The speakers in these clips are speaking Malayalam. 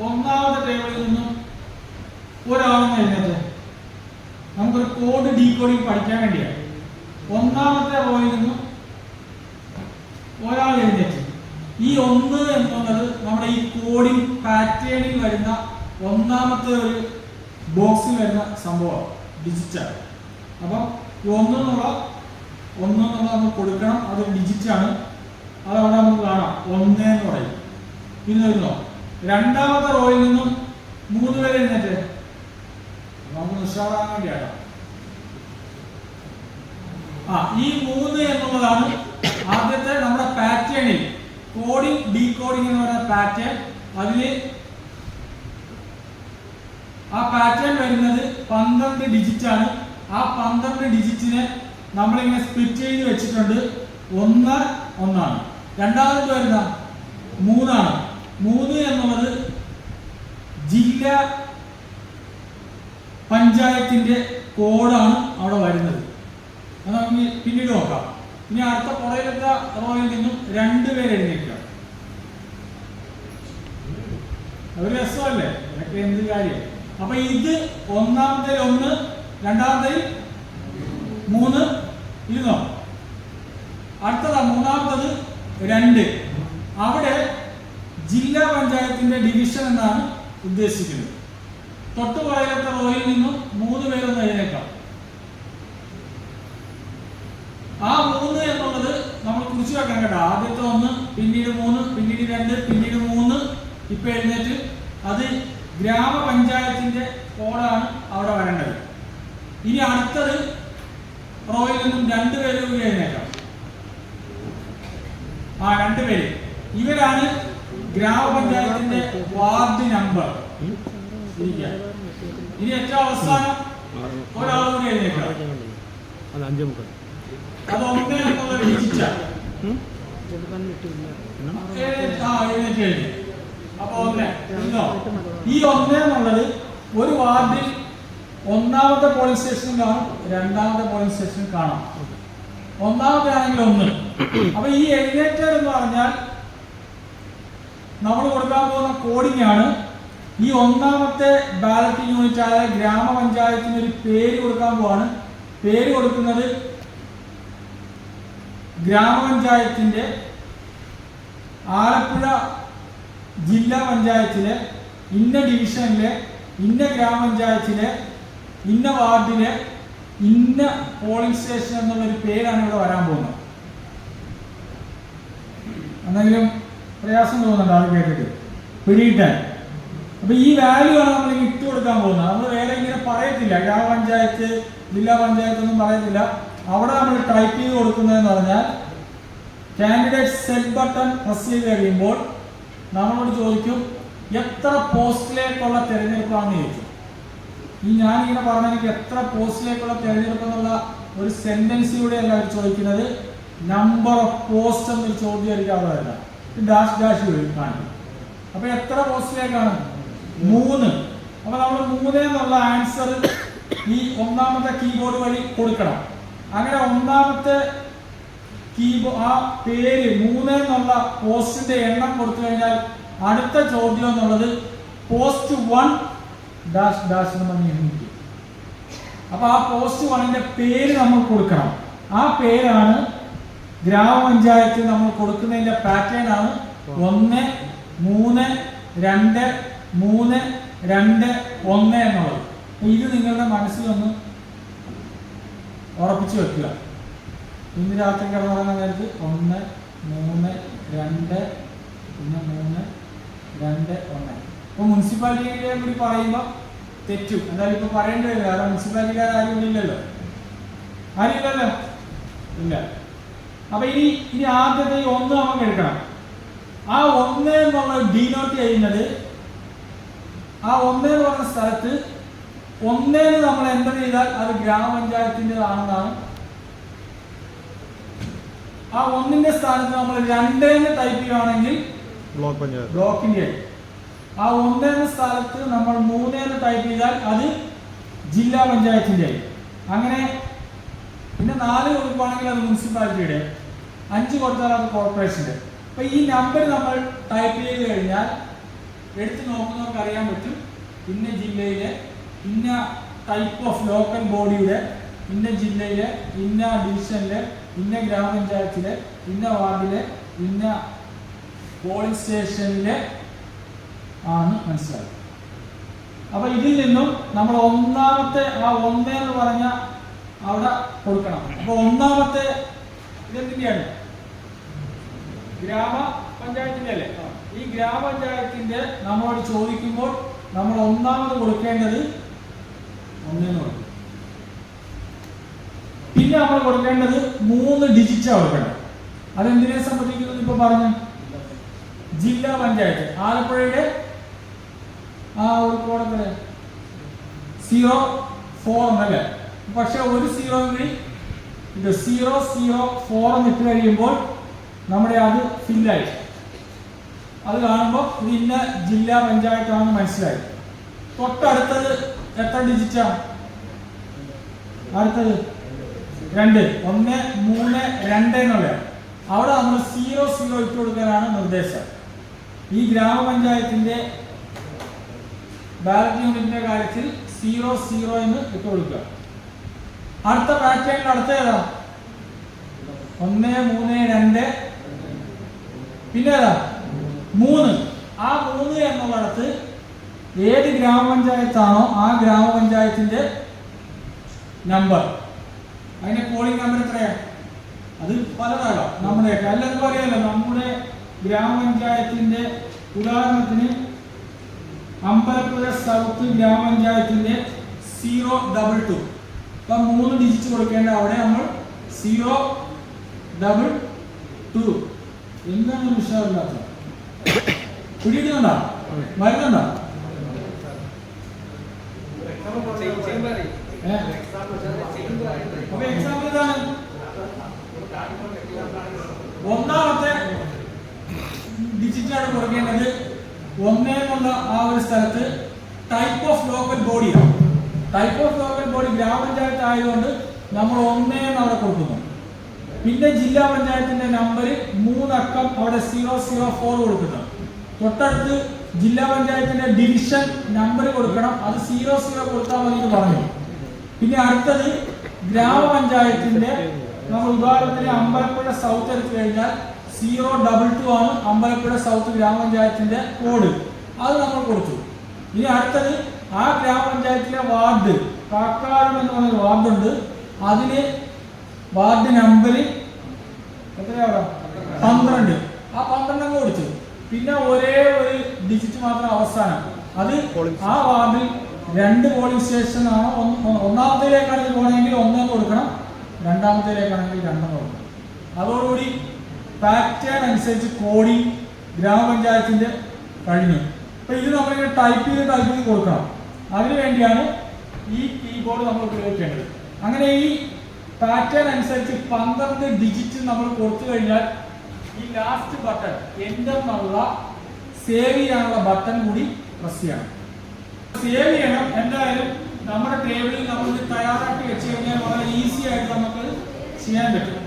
ഒന്നാമത്തെ ടേബിളിൽ നിന്നും ഒരാളെന്ന് എഴുതിയത് നമുക്കൊരു കോഡ് ഡീ കോഡിങ് പഠിക്കാൻ വേണ്ടിയാണ് ഒന്നാമത്തെ റോയിൽ നിന്നും ഒരാൾ എഴുതിയത് ഈ ഒന്ന് എന്നുള്ളത് നമ്മുടെ ഈ കോഡിംഗ് പാറ്റേണിൽ വരുന്ന ഒന്നാമത്തെ ഒരു ബോക്സിൽ വരുന്ന സംഭവമാണ്. ഡിജിറ്റാണ് അപ്പം ഈ ഒന്നെന്നുള്ള ഒന്നെന്നുള്ള നമ്മൾ കൊടുക്കണം. അത് ഡിജിറ്റാണ് അത് അവിടെ നമുക്ക് കാണാം. ഒന്ന് എന്ന് പറയും. പിന്നെ വരുന്നോ? രണ്ടാമത്തെ റോയിൽ നിന്നും മൂന്ന് പേര് എഴുന്നേറ്റ്. നമുക്ക് നിസ്സാറാൻ വേണ്ടിയാണ് ആ ഈ മൂന്ന് എന്നുള്ളതാണ് ആദ്യത്തെ നമ്മുടെ പാറ്റേണിൽ കോഡിംഗ് ഡീകോഡിംഗ് എന്ന് പറയുന്ന പാറ്റേൺ അതിൽ ആ പാറ്റേൺ വരുന്നത് പന്ത്രണ്ട് ഡിജിറ്റ് ആണ്. ആ പന്ത്രണ്ട് ഡിജിറ്റിനെ നമ്മളിങ്ങനെ സ്പ്ലിറ്റ് ചെയ്ത് വെച്ചിട്ടുണ്ട്. ഒന്ന് ഒന്നാണ്. രണ്ടാമത് വരുന്ന മൂന്നാണ്. മൂന്ന് എന്നുള്ളത് ജില്ലാ പഞ്ചായത്തിന്റെ കോഡാണ് അവിടെ വരുന്നത്. അത് നമുക്ക് പിന്നീട് നോക്കാം. ഇനി അടുത്ത പുറയിലത്തെ റോയിൽ നിന്നും രണ്ടുപേര് എഴുന്നേൽക്കുക. ഒരു രസമല്ലേ? അതൊക്കെ എന്ത് കാര്യം? അപ്പൊ ഇത് ഒന്നാമത്തെ ഒന്ന് രണ്ടാമത്തെ മൂന്ന്. ഇരുന്നോ? അടുത്തതാ മൂന്നാമത്തത് രണ്ട്. അവിടെ ജില്ലാ പഞ്ചായത്തിന്റെ ഡിവിഷൻ എന്നാണ് ഉദ്ദേശിക്കുന്നത്. തൊട്ടു പുറകിലത്തെ റോയിൽ നിന്നും മൂന്ന് പേരൊന്ന് എഴുന്നേക്കാം ആ മൂന്ന് എന്നുള്ളത് നമ്മൾ കുറിച്ച് വെക്കണം കേട്ടോ. ആദ്യത്തെ ഒന്ന് പിന്നീട് മൂന്ന് പിന്നീട് രണ്ട് പിന്നീട് മൂന്ന്. ഇപ്പൊ എഴുന്നേറ്റ് അത് ഗ്രാമപഞ്ചായത്തിന്റെ കോഡാണ് അവിടെ വരേണ്ടത്. ഇനി അടുത്തത് റോയിൽ നിന്നും രണ്ടുപേര് കൂടി എഴുന്നേക്കാം ആ രണ്ടുപേര് ഇവരാണ് ഗ്രാമപഞ്ചായത്തിന്റെ വാർഡ് നമ്പർ. ഇനി ഏറ്റവും അവസാനം ഒരാൾ കൂടി എഴുന്നേക്കാം അത് ഒന്ന് എന്നുള്ള. അപ്പൊ ഒന്ന് ഈ ഒന്ന് എന്നുള്ളത് ഒരു വാർഡിൽ ഒന്നാമത്തെ പോളിംഗ് സ്റ്റേഷനും കാണും രണ്ടാമത്തെ പോളിംഗ് സ്റ്റേഷൻ കാണാം. ഒന്നാമത്തെ ആണെങ്കിൽ ഒന്ന്. അപ്പൊ ഈ എഴുന്നേറ്റർ എന്ന് പറഞ്ഞാൽ നമ്മൾ കൊടുക്കാൻ പോകുന്ന കോഡിംഗ് ആണ്. ഈ ഒന്നാമത്തെ ബാലറ്റ് യൂണിറ്റ് ആയ ഗ്രാമപഞ്ചായത്തിന് ഒരു പേര് കൊടുക്കാൻ പോവാണ്. പേര് കൊടുക്കുന്നത് ഗ്രാമപഞ്ചായത്തിന്റെ ആലപ്പുഴ ജില്ലാ പഞ്ചായത്തിലെ ഇന്ന ഡിവിഷനിലെ ഇന്ന ഗ്രാമപഞ്ചായത്തിലെ ഇന്ന വാർഡിലെ ഇന്ന പോളിംഗ് സ്റ്റേഷൻ എന്നുള്ളൊരു പേരാണ് ഇവിടെ വരാൻ പോകുന്നത്. എന്തെങ്കിലും പ്രയാസം തോന്നുന്നുണ്ട് അത് കേട്ടിട്ട്. പിടിയിട്ടാൻ. അപ്പൊ ഈ വാല്യൂ ആണ് നമ്മൾ ഇട്ട് കൊടുക്കാൻ പോകുന്നത്. നമ്മൾ വേറെ ഇങ്ങനെ പറയത്തില്ല. ഗ്രാമപഞ്ചായത്ത് ജില്ലാ പഞ്ചായത്ത് ഒന്നും പറയത്തില്ല. അവിടെ നമ്മൾ ടൈപ്പ് ചെയ്ത് കൊടുക്കുന്നതെന്ന് പറഞ്ഞാൽ കാൻഡിഡേറ്റ് സെറ്റ് ബട്ടൺ പ്രസ് ചെയ്ത് കഴിയുമ്പോൾ നമ്മളോട് ചോദിക്കും എത്ര പോസ്റ്റിലേക്കുള്ള തിരഞ്ഞെടുപ്പാണെന്ന് ചോദിക്കും. ഈ ഞാനിങ്ങനെ പറഞ്ഞ എനിക്ക് എത്ര പോസ്റ്റിലേക്കുള്ള തിരഞ്ഞെടുപ്പ് എന്നുള്ള ഒരു സെന്റൻസിലൂടെ അല്ല അവർ ചോദിക്കുന്നത്. നമ്പർ ഓഫ് പോസ്റ്റ് എന്നൊരു ചോദ്യം എനിക്ക് അവിടെ ഡാഷ് ഡാഷ് കാണിക്കും അപ്പൊ എത്ര പോസ്റ്റിലേക്കാണ് മൂന്ന്. അപ്പൊ നമ്മൾ മൂന്ന് എന്നുള്ള ആൻസർ ഈ ഒന്നാമത്തെ കീബോർഡ് വഴി കൊടുക്കണം. അങ്ങനെ ഒന്നാമത്തെ കീബോ ആ പേര് മൂന്ന് എന്നുള്ള പോസ്റ്റിന്റെ എണ്ണം കൊടുത്തു കഴിഞ്ഞാൽ അടുത്ത ചോദ്യം എന്നുള്ളത് പോസ്റ്റ് വൺ ഡാഷ് ഡാഷ് അപ്പൊ ആ പോസ്റ്റ് വണ്ണിന്റെ പേര് നമ്മൾ കൊടുക്കണം. ആ പേരാണ് ഗ്രാമപഞ്ചായത്ത് നമ്മൾ കൊടുക്കുന്നതിന്റെ പാറ്റേൺ ആണ് ഒന്ന് മൂന്ന് രണ്ട് മൂന്ന് രണ്ട് ഒന്ന് എന്നുള്ളത്. അപ്പൊ ഇത് നിങ്ങളുടെ മനസ്സിൽ ഒന്ന് ഉറപ്പിച്ചു വെക്കുക. ഇന്ന് രാത്രി കിടന്നുറങ്ങുന്ന നേരത്ത് ഒന്ന് മൂന്ന് രണ്ട് പിന്നെ മൂന്ന് രണ്ട് ഒന്ന്. ഇപ്പൊ മുനിസിപ്പാലിറ്റിയെ കൂടി പറയുമ്പോൾ തെറ്റും. എന്തായാലും ഇപ്പൊ പറയേണ്ടി വരില്ല കാരണം മുനിസിപ്പാലിറ്റിക്കാർ ആരും ഇല്ലല്ലോ. ആരും ഇല്ലല്ലോ? ഇല്ല. അപ്പൊ ഇനി ഇനി ആദ്യത്തെ ഈ ഒന്ന് നമുക്ക് എടുക്കണം. ആ ഒന്ന് എന്നുള്ളത് ഡീനോട്ട് ചെയ്യുന്നത് ആ ഒന്ന് എന്ന് പറഞ്ഞ സ്ഥലത്ത് ഒന്നേന്ന് നമ്മൾ എന്റർ ചെയ്താൽ അത് ഗ്രാമപഞ്ചായത്തിന്റെതാണെന്നാണ്. ആ ഒന്നിന്റെ സ്ഥാനത്ത് നമ്മൾ രണ്ടേന്ന് ടൈപ്പ് ചെയ്യുകയാണെങ്കിൽ ബ്ലോക്ക് പഞ്ചായത്ത്. ബ്ലോക്കിന്റെ ആയി ആ ഒന്നേന്ന് സ്ഥാനത്ത് നമ്മൾ മൂന്നേന്ന് ടൈപ്പ് ചെയ്താൽ അത് ജില്ലാ പഞ്ചായത്തിന്റെ അങ്ങനെ പിന്നെ നാല് കൊടുക്കുവാണെങ്കിൽ അത് മുനിസിപ്പാലിറ്റിയുടെ അഞ്ച് കൊടുത്താൽ അത് കോർപ്പറേഷന്റെ അപ്പൊ ഈ നമ്പർ നമ്മൾ ടൈപ്പ് ചെയ്ത് കഴിഞ്ഞാൽ എടുത്തു നോക്കുന്നവർക്ക് അറിയാൻ പറ്റും. ഇന്ന ജില്ലയിലെ ഇന്ന ടൈപ്പ് ഓഫ് ലോക്കൽ ബോഡിയുടെ ഇന്ന ജില്ലയിലെ ഇന്ന ഡിവിഷനിലെ ഇന്ന ഗ്രാമപഞ്ചായത്തിലെ ഇന്ന വാർഡിലെ ഇന്ന പോളിംഗ് സ്റ്റേഷനിലെ ആണ് മനസ്സിലാക്കുക അപ്പൊ ഇതിൽ നിന്നും നമ്മൾ ഒന്നാമത്തെ ആ ഒന്നേ എന്ന് പറഞ്ഞ അവിടെ കൊടുക്കണം. അപ്പൊ ഒന്നാമത്തെ ഇതെന്തിന്റെയാണ് ഗ്രാമപഞ്ചായത്തിന്റെ അല്ലേ ഈ ഗ്രാമപഞ്ചായത്തിന്റെ നമ്മളോട് ചോദിക്കുമ്പോൾ നമ്മൾ ഒന്നാമത് കൊടുക്കേണ്ടത് ഒന്നെന്ന് കൊടുക്കും പിന്നെ നമ്മൾ കൊടുക്കേണ്ടത് മൂന്ന് ഡിജിറ്റാ കൊടുക്കണം അതെന്തിനെ സംബന്ധിക്കുന്നത് ഇപ്പൊ പറഞ്ഞു? ജില്ലാ പഞ്ചായത്ത്. ആലപ്പുഴയുടെ ആ ഒരു കോടതി സീറോ ഫോർ എന്നല്ലേ? പക്ഷെ ഒരു സീറോ കൂടി സീറോ സീറോ ഫോർ എന്ന് ഇട്ട് കഴിയുമ്പോൾ നമ്മുടെ അത് ഫില്ലായി അത് കാണുമ്പോൾ ഇത് ഇന്ന ജില്ലാ പഞ്ചായത്താണെന്ന് മനസ്സിലായി. തൊട്ടടുത്തത് എത്ര ഡിജിറ്റാ അടുത്തത് രണ്ട്. ഒന്ന് മൂന്ന് രണ്ട് എന്നുള്ള അവിടെ നമ്മൾ സീറോ സീറോ ഇട്ട് കൊടുക്കാനാണ് നിർദ്ദേശം. ഈ ഗ്രാമപഞ്ചായത്തിന്റെ ബാലറ്റ് യൂണിറ്റിന്റെ കാര്യത്തിൽ സീറോ സീറോ എന്ന് ഇട്ട് കൊടുക്കുക. അടുത്ത പാറ്റേണിൽ അടുത്ത ഏതാ? ഒന്ന് മൂന്ന് രണ്ട് പിന്നെ ഏതാ മൂന്ന്. ആ മൂന്ന് എന്നുള്ളിടത്ത് ഏത് ഗ്രാമപഞ്ചായത്താണോ ആ ഗ്രാമപഞ്ചായത്തിന്റെ നമ്പർ അതിന്റെ പോളിംഗ് നമ്പർ എത്രയാ? അത് പലതാകാം. നമ്മുടെയൊക്കെ. അല്ലെന്ന് അറിയാലോ നമ്മുടെ ഗ്രാമപഞ്ചായത്തിന്റെ ഉദാഹരണത്തിന് അമ്പലപ്പുഴ സൗത്ത് ഗ്രാമപഞ്ചായത്തിന്റെ സീറോ ഡബിൾ ടു അപ്പൊ മൂന്ന് ഡിജിറ്റ് കൊടുക്കേണ്ട അവിടെ നമ്മൾ സീറോ ഡബിൾ ടു എന്താണ് ഉഷാറില്ലാത്തത്? ഏ? അപ്പൊ എക്സാമ്പിൾ ഒന്നാമത്തെ ഡിജിറ്റാണ് കുറയ്ക്കേണ്ടത്. ഒന്നേ എന്നുള്ള ആ ഒരു സ്ഥലത്ത് ടൈപ്പ് ഓഫ് ലോക്കൽ ബോഡിയാണ് type of local body grama panchayat ആയതുകൊണ്ട് നമ്മൾ ഒന്നേ അവിടെ കൊടുക്കുന്നു. പിന്നെ ജില്ലാ പഞ്ചായത്തിന്റെ നമ്പർ മൂന്നക്കം അവിടെ സീറോ സീറോ ഫോർ കൊടുക്കുന്നത്. തൊട്ടടുത്ത് ജില്ലാ പഞ്ചായത്തിന്റെ ഡിവിഷൻ നമ്പർ കൊടുക്കണം. അത് സീറോ സീറോ കൊടുത്താൽ മതി എന്ന് പറഞ്ഞു. പിന്നെ അടുത്തത് ഗ്രാമപഞ്ചായത്തിന്റെ നമ്മൾ ഉദാഹരണത്തിന് അമ്പലപ്പുഴ സൗത്ത് എടുത്തു കഴിഞ്ഞാൽ സീറോ ഡബിൾ ടു ആണ് അമ്പലപ്പുഴ സൗത്ത് ഗ്രാമപഞ്ചായത്തിന്റെ കോഡ് അത് നമ്മൾ കൊടുത്തു. ഇനി അടുത്തത് ആ ഗ്രാമപഞ്ചായത്തിലെ വാർഡ് കാക്കാരം എന്ന് പറയുന്ന വാർഡുണ്ട്. അതിന് വാർഡ് നമ്പർ എത്രയാണോ പന്ത്രണ്ട്. ആ പന്ത്രണ്ട് അങ്ങ് കൊടുത്തു പിന്നെ ഒരേ ഒരു ഡിജിറ്റ് മാത്രം അവസാനം. അത് ആ വാർഡിൽ രണ്ട് പോളിംഗ് സ്റ്റേഷൻ ആണ്. ഒന്നാമത്തേക്കാണെങ്കിൽ പോകണമെങ്കിൽ ഒന്നെന്ന് കൊടുക്കണം. രണ്ടാമത്തേക്കാണെങ്കിൽ രണ്ടെന്ന് കൊടുക്കണം. അതോടുകൂടി പാറ്റേൺ അനുസരിച്ച് കോഡിംഗ് ഗ്രാമപഞ്ചായത്തിന്റെ കഴിഞ്ഞു. അപ്പൊ ഇത് നമ്മളിങ്ങനെ ടൈപ്പ് ചെയ്ത് ടൈപ്പ് ചെയ്ത് കൊടുക്കണം. അതിനുവേണ്ടിയാണ് ഈ കീബോർഡ് നമ്മൾ ഉപയോഗിക്കേണ്ടത്. അങ്ങനെ ഈ പാറ്റേൺ അനുസരിച്ച് പന്ത്രണ്ട് ഡിജിറ്റ് നമ്മൾ കൊടുത്തു കഴിഞ്ഞാൽ ഈ ലാസ്റ്റ് ബട്ടൺ എന്റർ എന്നുള്ള സേവ് ചെയ്യാനുള്ള ബട്ടൺ കൂടി പ്രസ് ചെയ്യണം. സേവ് ചെയ്യണം. എന്തായാലും നമ്മുടെ ടേബിളിൽ നമ്മൾ തയ്യാറാക്കി വെച്ച് കഴിഞ്ഞാൽ വളരെ ഈസി ആയിട്ട് നമുക്ക് ചെയ്യാൻ പറ്റും.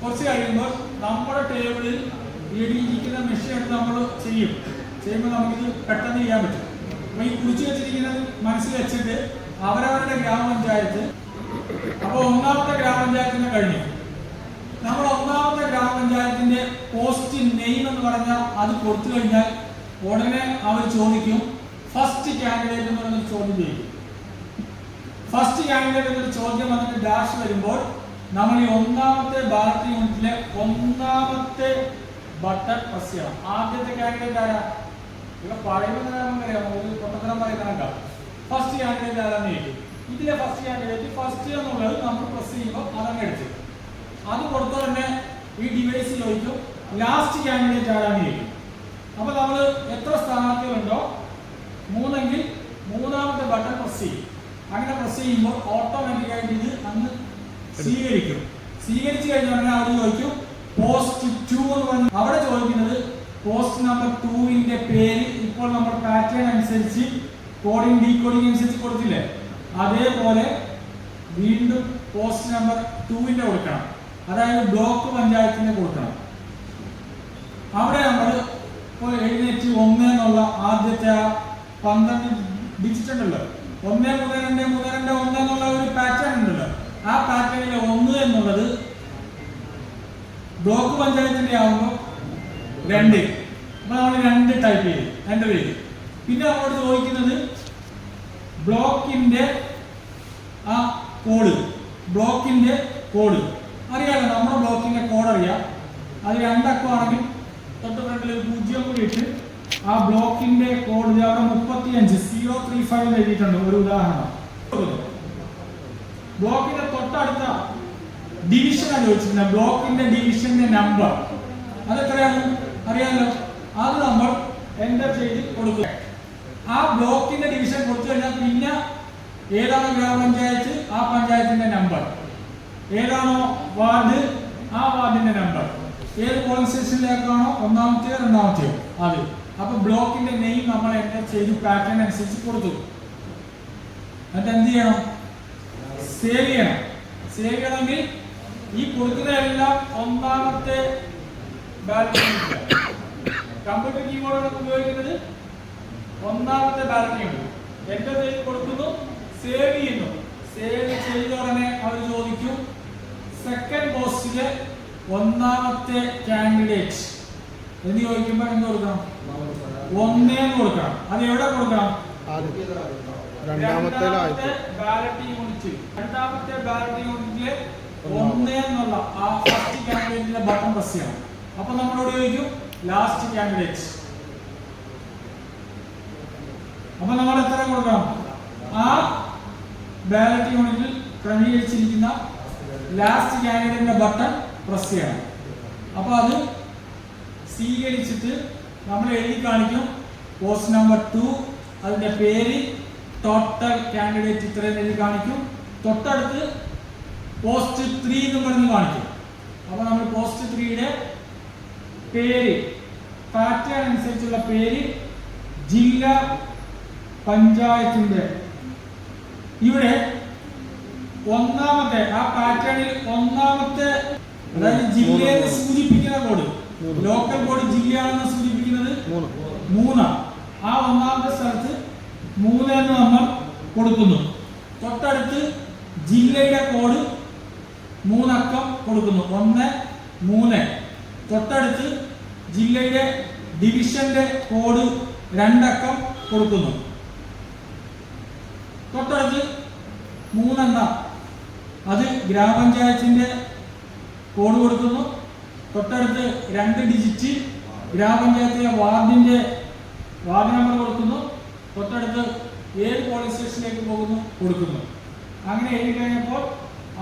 കുറച്ച് കഴിയുമ്പോൾ നമ്മുടെ ടേബിളിൽ ഇടിയിരിക്കുന്ന മെഷീൻ എടുത്ത് നമ്മൾ ചെയ്യും. ചെയ്യുമ്പോൾ നമുക്കിത് പെട്ടെന്ന് ചെയ്യാൻ പറ്റും. അപ്പൊ ഈ കുറിച്ച് വെച്ചിരിക്കുന്നത് മനസ്സിൽ വെച്ചിട്ട് അവരവരുടെ ഗ്രാമപഞ്ചായത്ത് അപ്പൊ ഒന്നാമത്തെ ഗ്രാമപഞ്ചായത്തിന് കഴിഞ്ഞു. നമ്മൾ ഒന്നാമത്തെ ഗ്രാമപഞ്ചായത്തിന്റെ പോസ്റ്റ് നെയിം എന്ന് പറഞ്ഞാൽ അത് കൊടുത്തു കഴിഞ്ഞാൽ ഉടനെ അവർ ചോദിക്കും ഫസ്റ്റ് കാൻഡിഡേറ്റ് എന്ന് പറഞ്ഞൊരു ചോദ്യം ചെയ്യും. ഫസ്റ്റ് കാൻഡിഡേറ്റ് എന്നൊരു ചോദ്യം വന്നിട്ട് ഡാഷ് വരുമ്പോൾ നമ്മൾ ഈ ഒന്നാമത്തെ ബാലറ്റ് യൂണിറ്റിലെ ഒന്നാമത്തെ ബട്ടൺ പ്രസ് ചെയ്യണം. ആദ്യത്തെ കാൻഡിഡേറ്റ് ആരാ? ഇവിടെ പറയുന്നത് നമുക്കറിയാം ഒരു പൊട്ടത്തരം പറയുന്ന ഫസ്റ്റ് കാൻഡിഡേറ്റ് ആരാന്ന് ചോദിക്കും. ഇതിലെ ഫസ്റ്റ് കാൻഡിഡേറ്റ് ഫസ്റ്റ് എന്നുള്ളത് നമ്മൾ പ്രസ് ചെയ്യുമ്പോൾ അതങ്ങ് എടുത്തു അത് കൊടുത്ത തന്നെ ഈ ഡിവൈസിൽ ചോദിക്കും ലാസ്റ്റ് കാൻഡിഡേറ്റ് ആരാണ് ചോദിക്കും അപ്പൊ നമ്മൾ എത്ര സ്ഥാനാർത്ഥികളുണ്ടോ? മൂന്നെങ്കിൽ മൂന്നാമത്തെ ബട്ടൺ പ്രസ് ചെയ്യും. അങ്ങനെ പ്രസ് ചെയ്യുമ്പോൾ ഓട്ടോമാറ്റിക്കായിട്ട് ഇത് അന്ന് സ്വീകരിക്കും. സ്വീകരിച്ചു കഴിഞ്ഞാൽ ഉടനെ അവിടെ ചോദിക്കും പോസ്റ്റ് ടു എന്ന് പറഞ്ഞു അവിടെ ചോദിക്കുന്നത് പോസ്റ്റ് നമ്പർ ടുവിന്റെ പേര് ഇപ്പോൾ നമ്മൾ പാറ്റേൺ അനുസരിച്ച് കോഡിംഗ് ഡീകോഡിംഗ് അനുസരിച്ച് കൊടുത്തില്ലേ? അതേപോലെ വീണ്ടും പോസ്റ്റ് നമ്പർ ടൂവിന്റെ കൊടുക്കണം. അതായത് ബ്ലോക്ക് പഞ്ചായത്തിന്റെ കൊടുക്കണം. അവിടെ നമ്മൾ ഇപ്പോൾ എഴുന്നേറ്റ് ഒന്ന് എന്നുള്ള ആദ്യത്തെ പന്ത്രണ്ട് ഡിജിറ്റ് ഉണ്ടല്ലോ. ഒന്ന് മൂന്ന് രണ്ട് മൂന്ന് രണ്ട് ഒന്ന് എന്നുള്ള ഒരു പാറ്റേൺ ഉണ്ടല്ലോ. ആ പാറ്റേണിലെ ഒന്ന് എന്നുള്ളത് ബ്ലോക്ക് പഞ്ചായത്തിന്റെ ആകുമ്പോൾ രണ്ട്. നമ്മൾ രണ്ട് ടൈപ്പ് ചെയ്തു. രണ്ട് പേര്. പിന്നെ നമ്മളോട് ചോദിക്കുന്നത് ബ്ലോക്കിന്റെ ആ കോഡ് ബ്ലോക്കിന്റെ കോഡ്. അറിയാലോ നമ്മുടെ ബ്ലോക്കിന്റെ കോഡ് അറിയാം. അത് രണ്ടക്കമാണെങ്കിൽ തൊട്ട് ഫ്രണ്ടിൽ ഒരു പൂജ്യം കൂടി ഇട്ട് ആ ബ്ലോക്കിന്റെ കോഡ് അവിടെ മുപ്പത്തി അഞ്ച് സീറോ ത്രീ ഫൈവ് എഴുതിയിട്ടുണ്ട്. ഒരു ഉദാഹരണം. ബ്ലോക്കിന്റെ തൊട്ടടുത്ത ഡിവിഷനാണ് ചോദിച്ചിരുന്നത് ബ്ലോക്കിന്റെ ഡിവിഷന്റെ നമ്പർ അതെത്രയാണ്? അറിയാലോ? അത് നമ്മൾ എന്റർ ചെയ്ത് കൊടുക്കുക ആ ബ്ലോക്കിന്റെ ഡിവിഷൻ കൊടുത്തു കഴിഞ്ഞാൽ പിന്നെ ഏതാണോ ഗ്രാമപഞ്ചായത്ത് ആ പഞ്ചായത്തിന്റെ നമ്പർ ഏതാണോ വാർഡ്? ആ വാർഡിന്റെ നമ്പർ ഏത് പോളിംഗ് സ്റ്റേഷനിലേക്കാണോ ഒന്നാമത്തെയോ രണ്ടാമത്തെയോ? അത്. അപ്പൊ ബ്ലോക്കിന്റെ നെയിം നമ്മൾ എന്റർ ചെയ്ത് പാറ്റേൺ അനുസരിച്ച് കൊടുത്തു. എന്നിട്ട് എന്ത് ചെയ്യണം? സേവ് ചെയ്യണം. സേവ് ചെയ്യണമെങ്കിൽ ഈ കൊടുക്കുന്നതെല്ലാം ഒന്നാമത്തെ ബാലറ്റ് കമ്പ്യൂട്ടർ കീബോർഡ് ഉപയോഗിക്കുന്നത് ഒന്നാമത്തെ ബാലറ്റ് എന്റെ കയ്യിൽ കൊടുക്കുന്നു സേവ് ചെയ്യുന്നു. സേവ് ചെയ്ത ഉടനെ അവർ ചോദിക്കും സെക്കൻഡ് പോസ്റ്റിലെ ഒന്നാമത്തെ കാൻഡിഡേറ്റ് എന്ന് ചോദിക്കുമ്പോൾ എന്ത് കൊടുക്കണം? ഒന്നേ കൊടുക്കണം. അത് എവിടെ കൊടുക്കണം? രണ്ടാമത്തെ ബാലറ്റ് യൂണിറ്റ് രണ്ടാമത്തെ ബാലറ്റ് യൂണിറ്റിലെ ഒന്ന് എന്നുള്ള ആ ഫസ്റ്റ് കാൻഡിഡേറ്റിന്റെ ബട്ടൺ പ്രസ് ചെയ്യണം. അപ്പൊ നമ്മളോട് ചോദിക്കും ലാസ്റ്റ് കാൻഡിഡേറ്റ് അപ്പൊ നമ്മൾ എത്ര കൊടുക്കണം? ആ ബാലറ്റ് യൂണിറ്റിൽ ക്രമീകരിച്ചിരിക്കുന്ന ലാസ്റ്റ് കാൻഡിഡേറ്റിന്റെ ബട്ടൺ പ്രസ് ചെയ്യണം. അപ്പൊ അത് സ്വീകരിച്ചിട്ട് നമ്മൾ എഴുതി കാണിക്കും പോസ്റ്റ് നമ്പർ ടു അതിന്റെ പേര് ടോട്ടൽ കാൻഡിഡേറ്റ് ഇത്രയും എഴുതി കാണിക്കും. തൊട്ടടുത്ത് പോസ്റ്റ് ത്രീ എന്ന് പറഞ്ഞ് കാണിക്കും. അപ്പൊ നമ്മൾ പോസ്റ്റ് ത്രീയുടെ പേര് പാറ്റേൺ അനുസരിച്ചുള്ള പേര് ജില്ലാ പഞ്ചായത്തിന്റെ ഇവിടെ ഒന്നാമത്തെ ആ പാറ്റേണിൽ ഒന്നാമത്തെ അതായത് ജില്ലയെ സൂചിപ്പിക്കുന്ന കോഡ് മൂന്ന്. ലോക്കൽ കോഡ് ജില്ലയാണെന്ന് സൂചിപ്പിക്കുന്നത് മൂന്ന്. മൂന്നാണ് ആ ഒന്നാമത്തെ സ്ഥലത്ത് മൂന്ന് എന്ന് നമ്മൾ കൊടുക്കുന്നു. തൊട്ടടുത്ത് ജില്ലയുടെ കോഡ് മൂന്നക്കം കൊടുക്കുന്നു. ഒന്ന് മൂന്ന്. തൊട്ടടുത്ത് ജില്ലയുടെ ഡിവിഷന്റെ കോഡ് രണ്ടക്കം കൊടുക്കുന്നു. തൊട്ടടുത്ത് മൂന്നെണ്ണം. അത് ഗ്രാമപഞ്ചായത്തിന്റെ കോഡ് കൊടുക്കുന്നു. തൊട്ടടുത്ത് രണ്ട് ഡിജിറ്റ് ഗ്രാമപഞ്ചായത്തിലെ വാർഡിന്റെ വാർഡ് നമ്പർ കൊടുക്കുന്നു. തൊട്ടടുത്ത് ഏഴ് പോളിംഗ് സ്റ്റേഷനിലേക്ക് പോകുന്നു കൊടുക്കുന്നു. അങ്ങനെ എഴുതി കഴിഞ്ഞപ്പോൾ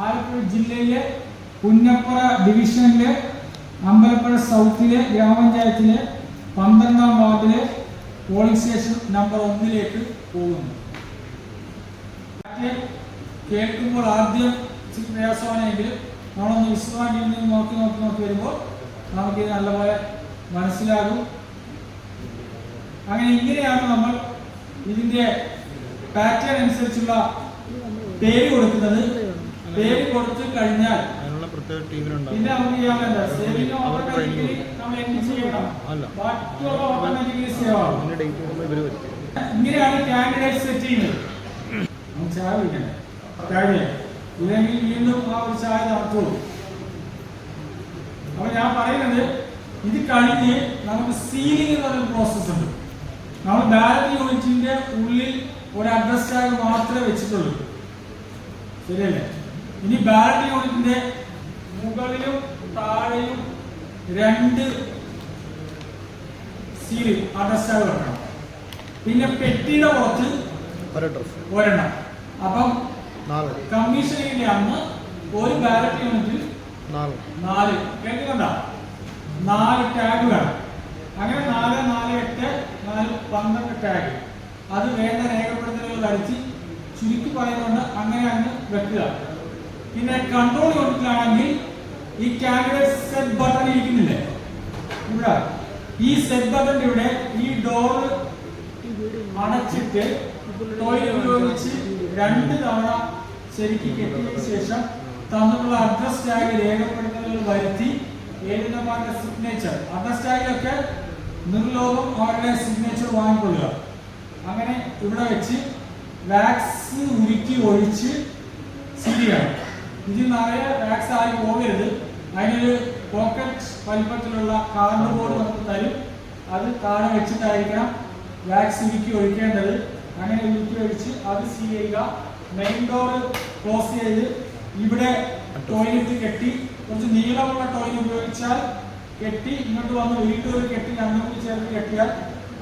ആലപ്പുഴ ജില്ലയിലെ പുന്നപ്പുറ ഡിവിഷനിലെ അമ്പലപ്പുഴ സൗത്തിലെ ഗ്രാമപഞ്ചായത്തിലെ പന്ത്രണ്ടാം വാർഡിലെ പോളിംഗ് സ്റ്റേഷൻ നമ്പർ ഒന്നിലേക്ക് പോകുന്നു. കേൾക്കുമ്പോൾ ആദ്യം ഇച്ചിരി പ്രയാസമാണെങ്കിലും നമ്മളൊന്ന് വിശദമായിട്ട് ഇരുന്ന് നോക്കി നോക്കി നോക്കി വരുമ്പോൾ നമുക്ക് നല്ലപോലെ മനസ്സിലാകും. അങ്ങനെ ഇങ്ങനെയാണ് നമ്മൾ ഇതിന്റെ പാറ്റേൺ അനുസരിച്ചുള്ള പേര് കൊടുക്കുന്നത്. പേര് കൊടുത്തു കഴിഞ്ഞാൽ അതിനുള്ള പ്രത്യേക ടീമിനുണ്ടാവും പിന്നെ നമുക്ക് ചെയ്യാൻ വേണ്ട സേവിങ് അവർ training ഓട്ടോമാറ്റിക്കലി നമ്മൾ എന്ത് ചെയ്യണം. അല്ല. ബാക്കിയുള്ള ഓട്ടോമാറ്റിക്കലി സേവ് ആവും. അതിന്റെ ഡേറ്റ് വരുമ്പോൾ ഇവർ വരും. ഇങ്ങനെയാണ് കാൻഡിഡേറ്റ് സെറ്റ് ചെയ്യുന്നത്. ചായ കുടിക്കണ്ടേ കാര്യം ഇല്ലെങ്കിൽ വീണ്ടും ആ ഒരു ചായ നടത്തുള്ളൂ. അപ്പൊ ഞാൻ പറയുന്നത് ഇത് കഴിഞ്ഞ് നമുക്ക് സീലിംഗ് എന്ന് പറയുന്ന പ്രോസസ് ഉണ്ട്. നമ്മൾ ബാലറ്റ് യൂണിറ്റിന്റെ ഉള്ളിൽ ഒരു അഡ്രസ് ടാഗ് മാത്രമേ വെച്ചിട്ടുള്ളൂ. ശരിയല്ലേ? ഇനി ബാലറ്റ് യൂണിറ്റിന്റെ മുകളിലും താഴെയും രണ്ട് സീൽ അഡ്രസ് ടാഗ് വെക്കണം. പിന്നെ പെട്ടിയുടെ പുറത്ത് ഒരെണ്ണം. അപ്പം നാല്. കമ്മീഷനിന്റെ അന്ന് ഒരു ബാലറ്റ് യൂണിറ്റിൽ നാല്. നാല്. കേൾക്കുന്നുണ്ടോ? നാല് ടാഗ് വേണം. അങ്ങനെ നാല് നാല് എട്ട് നാല് പന്ത്രണ്ട് ടാഗ് അത് വേണ്ട രേഖപ്പെടുത്തലുകൾ അടിച്ച് ചുരുക്കി പറയുന്നുണ്ട് അങ്ങനെ അങ്ങ് വെക്കുക. പിന്നെ കൺട്രോൾ യൂണിറ്റിലാണെങ്കിൽ ഈ കാൻഡിഡേറ്റ് സെറ്റ് ബട്ടൺ ഇരിക്കുന്നില്ലേ? ഇവിടെ. ഈ സെറ്റ് ബട്ടൺ ഇവിടെ ഈ ഡോർ അടച്ചിട്ട് ടോയ്ലറ്റ് ഉപയോഗിച്ച് രണ്ട് തവണ ശരിക്ക് കെട്ടിയതിനു ശേഷം തന്നുള്ള അഡ്രസ് ടാഗ് രേഖപ്പെടുത്തലുകൾ വരുത്തി ഏഴുന്നമാരുടെ സിഗ്നേച്ചർ അഡ്രസ് ടാഗിലൊക്കെ നിർലോകം അവരുടെ സിഗ്നേച്ചർ വാങ്ങിക്കൊള്ളുക. അങ്ങനെ ഇവിടെ വെച്ച് വാക്സ് ഉരുക്കി ഒഴിച്ച് ശരിയാണ് ഇതിൽ നിറയെ വാക്സ് ആയി പോകരുത്. അതിനൊരു പോക്കറ്റ് വലിപ്പത്തിലുള്ള കാർഡ് ബോർഡ് നമുക്ക് തരും. അത് താഴെ വെച്ചിട്ടായിരിക്കണം വാക്സ് ഉരുക്കി ഒഴിക്കേണ്ടത്. അങ്ങനെ ഉരുക്കി ഒഴിച്ച് അത് സീൽ ചെയ്യുക. മെയിൻ ഡോർ ക്ലോസ് ചെയ്ത് ഇവിടെ ടോയ്ലറ്റ് കെട്ടി. കുറച്ച് നീളമുള്ള ടോയ്ലറ്റ് ഉപയോഗിച്ചാൽ കെട്ടി ഇങ്ങോട്ട് വന്ന് വീണ്ടും കെട്ടി അങ്ങോട്ട് ചേർത്ത് കെട്ടിയാൽ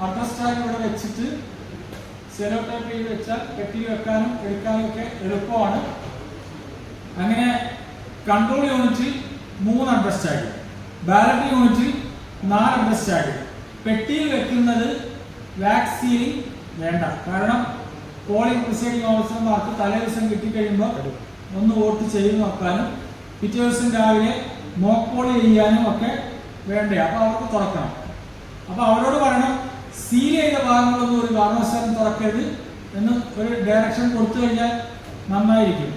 അഡ്രസ് ടാഗ് ഇവിടെ വെച്ചിട്ട് സെലോ ടൈപ്പ് ചെയ്ത് വെച്ചാൽ കെട്ടി വെക്കാനും എടുക്കാനും ഒക്കെ എളുപ്പമാണ്. അങ്ങനെ കൺട്രോൾ യൂണിറ്റിൽ മൂന്ന് അഡ്രസ് ടാഗ് ബാലറ്റ് യൂണിറ്റിൽ നാല് അഡ്രസ് ടാഗ് പെട്ടിയിൽ വെക്കുന്നത് വാക്സിനിങ് വേണ്ട. കാരണം പോളിംഗ് പ്രിസൈഡിംഗ് ഓഫീസർമാർക്ക് തലേ ദിവസം കിട്ടിക്കഴിയുമ്പോൾ ഒന്ന് വോട്ട് ചെയ്ത് നോക്കാനും പിറ്റേ ദിവസം രാവിലെ മോക്ക് പോൾ ചെയ്യാനും ഒക്കെ വേണ്ടേ. അപ്പൊ അവർക്ക് തുറക്കണം. അപ്പൊ അവരോട് പറയണം സീൽ ചെയ്ത ഭാഗങ്ങളൊന്നും ഒരു കാരണവശാലും തുറക്കരുത് എന്ന് ഒരു ഡയറക്ഷൻ കൊടുത്തു കഴിഞ്ഞാൽ നന്നായിരിക്കും.